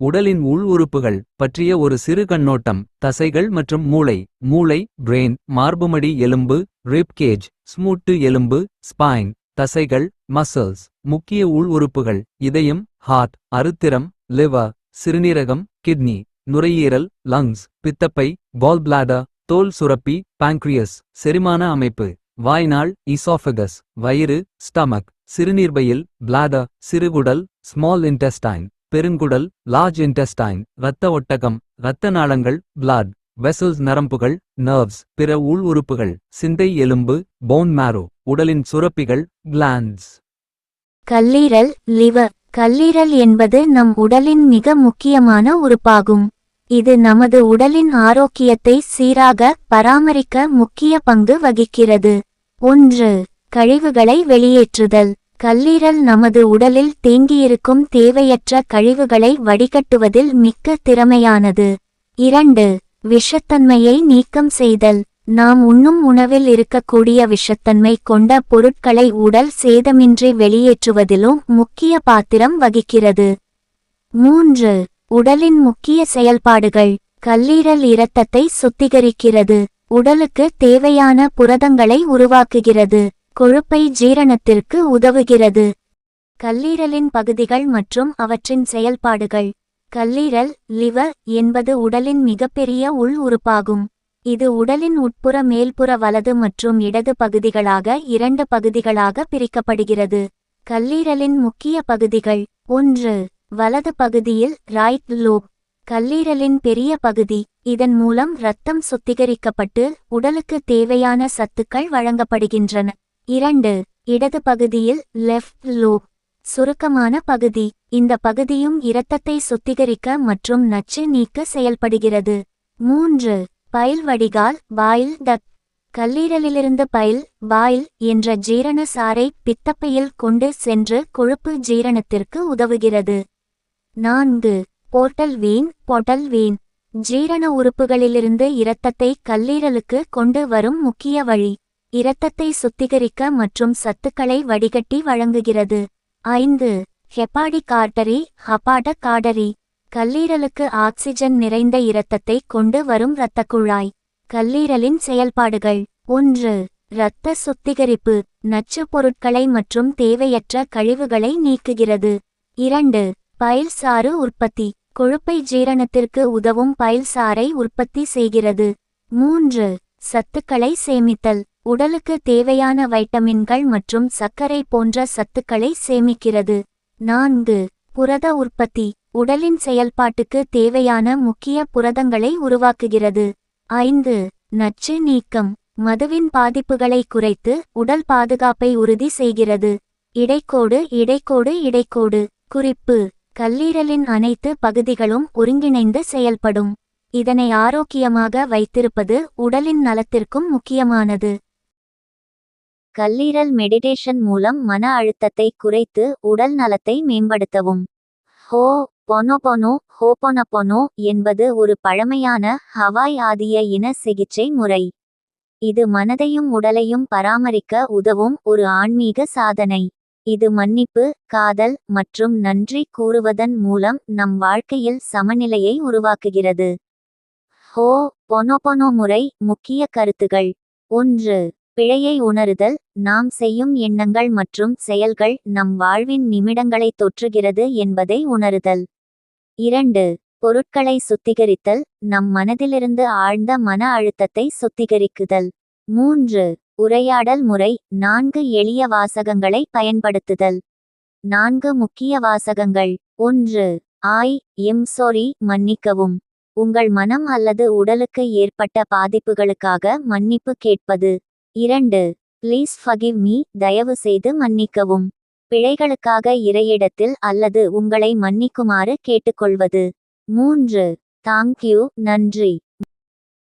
உடலின் உள் உறுப்புகள் பற்றிய ஒரு சிறு கண்ணோட்டம் தசைகள் மற்றும் மூளை மூளை பிரெயின் மார்புமடி எலும்பு ரிப்கேஜ் ஸ்மூட்டு எலும்பு ஸ்பைன் தசைகள் மசில்ஸ் முக்கிய உள் உறுப்புகள் இதயம் ஹார்ட் அருத்திரம் லிவர் சிறுநீரகம் கிட்னி நுரையீரல் லங்ஸ் பித்தப்பை பால் பிளாடர் தோல் சுரப்பி பாங்க்ரியஸ் செரிமான அமைப்பு வாய்நாள் ஈசாஃபகஸ் வயிறு ஸ்டமக் சிறுநீர்பையில் பிளாடர் சிறுகுடல் ஸ்மால் இன்டெஸ்டைன் பெருங்குடல் லார்ஜ் இன்டெஸ்டைன் இரத்த ஒட்டகம் இரத்த நாளங்கள் பிளாட் வெசல்ஸ் நரம்புகள் நர்வ்ஸ் பிற உள் உறுப்புகள் சிந்தை எலும்பு போன் மேரோ உடலின் சுரப்பிகள் கிளாண்ட்ஸ் கல்லீரல் லிவர் கல்லீரல் என்பது நம் உடலின் மிக முக்கியமான உறுப்பாகும். இது நமது உடலின் ஆரோக்கியத்தை சீராக பராமரிக்க முக்கிய பங்கு வகிக்கிறது. ஒன்று கழிவுகளை வெளியேற்றுதல். கல்லீரல் நமது உடலில் தேங்கியிருக்கும் தேவையற்ற கழிவுகளை வடிகட்டுவதில் மிக்க திறமையானது. இரண்டு விஷத்தன்மையை நீக்கம் செய்தல். நாம் உண்ணும் உணவில் இருக்கக்கூடிய விஷத்தன்மை கொண்ட பொருட்களை உடல் சேதமின்றி வெளியேற்றுவதிலும் முக்கிய பாத்திரம் வகிக்கிறது. மூன்று உடலின் முக்கிய செயல்பாடுகள். கல்லீரல் இரத்தத்தை சுத்திகரிக்கிறது. உடலுக்கு தேவையான புரதங்களை உருவாக்குகிறது. கொழுப்பை ஜீரணத்திற்கு உதவுகிறது. கல்லீரலின் பகுதிகள் மற்றும் அவற்றின் செயல்பாடுகள். கல்லீரல் லிவர் என்பது உடலின் மிகப்பெரிய உள் உறுப்பாகும். இது உடலின் உட்புற மேல்புற வலது மற்றும் இடது பகுதிகளாக இரண்டு பகுதிகளாக பிரிக்கப்படுகிறது. கல்லீரலின் முக்கிய பகுதிகள். ஒன்று வலது பகுதியில் ரைட் லோப் கல்லீரலின் பெரிய பகுதி. இதன் மூலம் இரத்தம் சுத்திகரிக்கப்பட்டு உடலுக்கு தேவையான சத்துக்கள் வழங்கப்படுகின்றன. இரண்டு இடது பகுதியில் லெஃப்ட் லோப் சுருக்கமான பகுதி. இந்த பகுதியும் இரத்தத்தை சுத்திகரிக்க மற்றும் நச்சு நீக்க செயல்படுகிறது. மூன்று பைல் வடிகால் பாயில் டக் கல்லீரலிலிருந்து பயில் பாயில் என்ற ஜீரண சாறை பித்தப்பையில் கொண்டு சென்று கொழுப்பு ஜீரணத்திற்கு உதவுகிறது. நான்கு போர்ட்டல் வீன் பொட்டல் வீன் ஜீரண உறுப்புகளிலிருந்து இரத்தத்தை கல்லீரலுக்கு கொண்டு வரும் முக்கிய வழி. இரத்தத்தை சுத்திகரிக்க மற்றும் சத்துக்களை வடிகட்டி வழங்குகிறது. ஐந்து ஹெப்பாடி கார்டரி ஹபாட காடரி. கல்லீரலுக்கு ஆக்சிஜன் நிறைந்த இரத்தத்தை கொண்டு வரும் இரத்தக் குழாய் கல்லீரலின் செயல்பாடுகள். ஒன்று இரத்த சுத்திகரிப்பு. நச்சு பொருட்களை மற்றும் தேவையற்ற கழிவுகளை நீக்குகிறது. இரண்டு பயில் சாறு உற்பத்தி. கொழுப்பை ஜீரணத்திற்கு உதவும் பயில் சாறை உற்பத்தி செய்கிறது. மூன்று சத்துக்களை சேமித்தல். உடலுக்கு தேவையான வைட்டமின்கள் மற்றும் சர்க்கரை போன்ற சத்துக்களை சேமிக்கிறது. நான்கு. புரத உற்பத்தி. உடலின் செயல்பாட்டுக்கு தேவையான முக்கிய புரதங்களை உருவாக்குகிறது. ஐந்து. நச்சு நீக்கம். மதுவின் பாதிப்புகளை குறைத்து உடல் பாதுகாப்பை உறுதி செய்கிறது. இடைக்கோடு இடைக்கோடு இடைக்கோடு. குறிப்பு. கல்லீரலின் அனைத்து பகுதிகளும் ஒருங்கிணைந்து செயல்படும். இதனை ஆரோக்கியமாக வைத்திருப்பது உடலின் நலத்திற்கும் முக்கியமானது. கல்லீரல் மெடிடேஷன் மூலம் மன அழுத்தத்தை குறைத்து உடல் நலத்தை மேம்படுத்தவும். ஹோ பொனொபொனோ ஹோபொனொபொனோ என்பது ஒரு பழமையான ஹவாய் ஆதிய இன சிகிச்சை முறை. இது மனதையும் உடலையும் பராமரிக்க உதவும் ஒரு ஆன்மீக சாதனை. இது மன்னிப்பு காதல் மற்றும் நன்றி கூறுவதன் மூலம் நம் வாழ்க்கையில் சமநிலையை உருவாக்குகிறது. ஹோ பொனொபொனோ முறை முக்கிய கருத்துகள். ஒன்று பிழையை உணருதல் நாம் செய்யும் எண்ணங்கள் மற்றும் செயல்கள் நம் வாழ்வின் நிமிடங்களை தொற்றுகிறது என்பதை உணருதல். இரண்டு பொருட்களை சுத்திகரித்தல் நம் மனதிலிருந்து ஆழ்ந்த மன அழுத்தத்தை சுத்திகரிக்குதல். மூன்று உரையாடல் முறை நான்கு எளிய வாசகங்களை பயன்படுத்துதல். நான்கு முக்கிய வாசகங்கள். ஒன்று ஆய் எம் சொரி மன்னிக்கவும். உங்கள் மனம் அல்லது உடலுக்கு ஏற்பட்ட பாதிப்புகளுக்காக மன்னிப்பு கேட்பது. இரண்டு. ப்ளீஸ் ஃபகிவ் மீ தயவு செய்து மன்னிக்கவும். பிழைகளுக்காக இறையிடத்தில் அல்லது உங்களை மன்னிக்குமாறு கேட்டுக்கொள்வது. மூன்று. தாங்க்யூ நன்றி.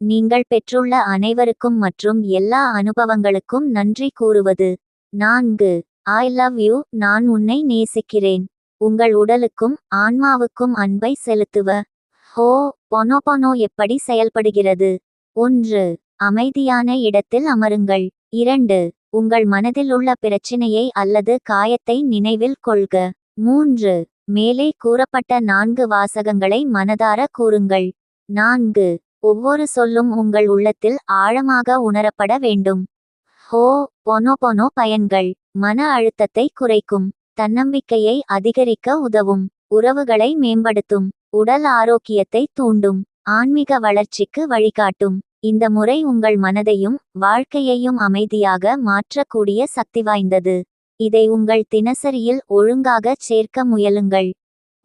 நீங்கள் பெற்றுள்ள அனைவருக்கும் மற்றும் எல்லா அனுபவங்களுக்கும் நன்றி கூறுவது. நான்கு. ஐ லவ் யூ நான் உன்னை நேசிக்கிறேன். உங்கள் உடலுக்கும் ஆன்மாவுக்கும் அன்பை செலுத்துவ. ஹோ பொனோபொனோ எப்படி செயல்படுகிறது? ஒன்று. அமைதியான இடத்தில் அமருங்கள். இரண்டு உங்கள் மனதில் உள்ள பிரச்சினையை அல்லது காயத்தை நினைவில் கொள்க. மூன்று மேலே கூறப்பட்ட நான்கு வாசகங்களை மனதார கூறுங்கள். நான்கு ஒவ்வொரு சொல்லும் உங்கள் உள்ளத்தில் ஆழமாக உணரப்பட வேண்டும். ஹோ பொனோபொனோ பயன்கள். மன அழுத்தத்தை குறைக்கும். தன்னம்பிக்கையை அதிகரிக்க உதவும். உறவுகளை மேம்படுத்தும். உடல் ஆரோக்கியத்தை தூண்டும். ஆன்மீக வளர்ச்சிக்கு வழிகாட்டும். இந்த முறை உங்கள் மனதையும் வாழ்க்கையையும் அமைதியாக மாற்றக்கூடிய சக்தி வாய்ந்தது இதை உங்கள் தினசரியில் ஒழுங்காக சேர்க்க முயலுங்கள்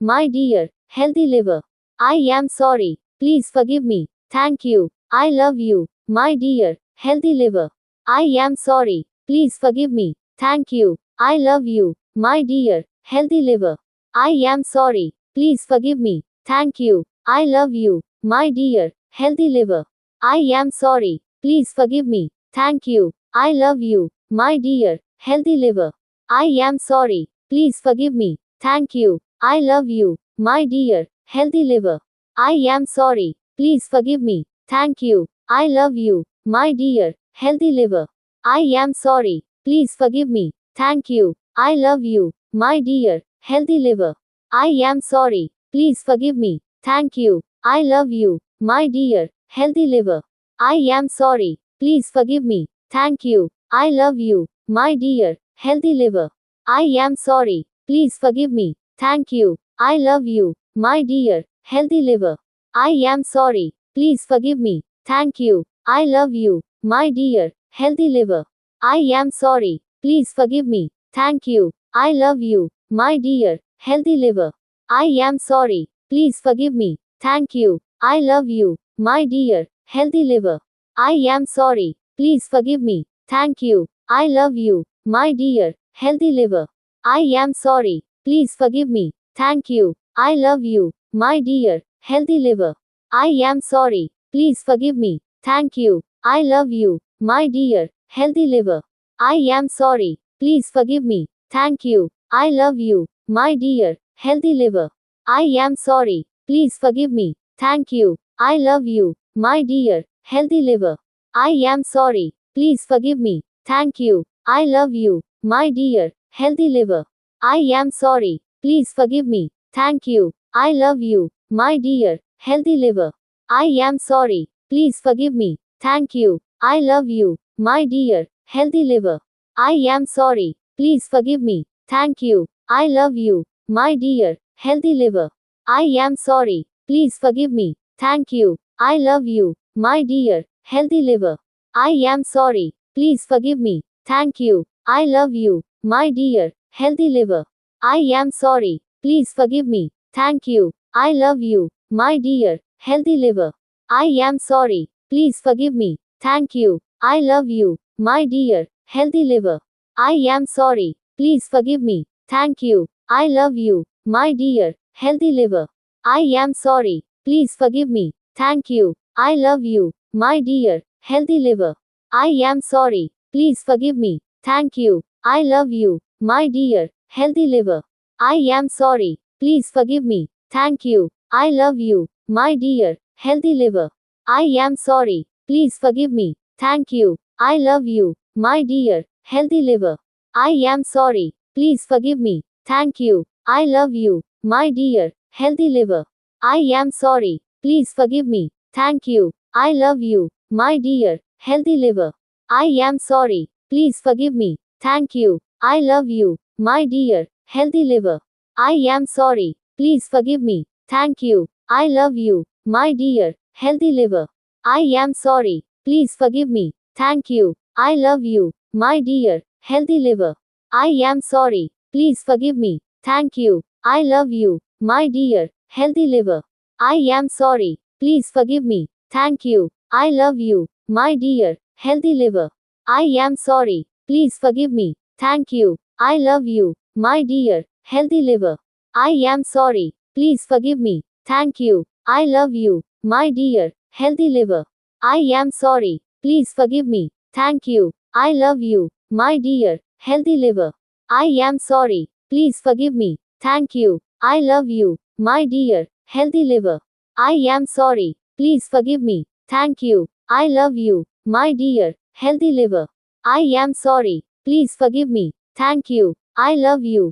my dear healthy liver I am sorry please forgive me thank you I love you my dear healthy liver I am sorry please forgive me thank you I love you my dear healthy liver I am sorry please forgive me thank you I love you my dear healthy liver I am sorry. Please forgive me. Thank you. I love you. My dear, healthy liver. I am sorry. Please forgive me. Thank you. I love you. My dear, healthy liver. I am sorry. Please forgive me. Thank you. I love you. My dear, healthy liver. I am sorry. Please forgive me. Thank you. I love you. My dear, healthy liver. I am sorry. Please forgive me. Thank you. I love you. My dear, healthy liver. I am sorry. Please forgive me. Thank you. I love you. My dear, healthy liver. I am sorry. Please forgive me. Thank you. I love you. My dear, healthy liver. I am sorry. Please forgive me. Thank you. I love you. My dear, healthy liver. I am sorry. Please forgive me. Thank you. I love you. My dear, healthy liver. I am sorry. Please forgive me. Thank you. I love you. My dear, healthy liver. I am sorry. Please forgive me. Thank you. I love you. My dear, healthy liver. I am sorry. Please forgive me. Thank you. I love you. My dear, healthy liver. I am sorry. Please forgive me. Thank you. I love you. My dear, healthy liver. I am sorry. Please forgive me. Thank you. I love you. My dear, healthy liver. I am sorry. Please forgive me. Thank you. I love you. My dear, healthy liver. I am sorry. Please forgive me. Thank you. I love you. My dear, healthy liver. I am sorry. Please forgive me. Thank you. I love you. My dear, healthy liver. I am sorry. Please forgive me. Thank you. I love you. My dear, healthy liver. I am sorry. Please forgive me. Thank you. I love you. My dear, healthy liver. I am sorry. Please forgive me. Thank you. I love you. My dear, healthy liver. I am sorry. Please forgive me. Thank you. I love you. My dear, healthy liver. I am sorry. Please forgive me. Thank you. I love you. My dear, healthy liver. I am sorry. Please forgive me. Thank you. I love you. My dear, healthy liver. I am sorry. Please forgive me. Thank you. I love you. My dear, healthy liver. I am sorry. Please forgive me. Thank you. I love you. My dear, healthy liver. I am sorry. Please forgive me. Thank you. I love you. My dear, healthy liver. I am sorry. Please forgive me. Thank you. I love you. My dear, healthy liver. I am sorry. Please forgive me. Thank you. I love you. My dear, healthy liver. I am sorry. Please forgive me. Thank you. I love you. My dear, healthy liver. I am sorry. Please forgive me. Thank you. I love you. My dear, healthy liver. I am sorry. Please forgive me. Thank you. I love you. My dear, healthy liver. I am sorry. Please forgive me. Thank you. I love you. My dear, healthy liver. I am sorry. Please forgive me. Thank you. I love you. My dear, healthy liver. I am sorry. Please forgive me. Thank you. I love you. My dear, healthy liver. I am sorry. Please forgive me. Thank you. I love you. My dear, healthy liver. I am sorry. Please forgive me. Thank you. I love you. My dear, healthy liver. I am sorry. Please forgive me. Thank you. I love you. My dear, healthy liver. I am sorry. Please forgive me. Thank you. I love you. My dear, healthy liver. I am sorry. Please forgive me. Thank you. I love you. My dear, healthy liver. I am sorry. Please forgive me. Thank you. I love you. My dear, healthy liver. I am sorry. Please forgive me. Thank you. I love you.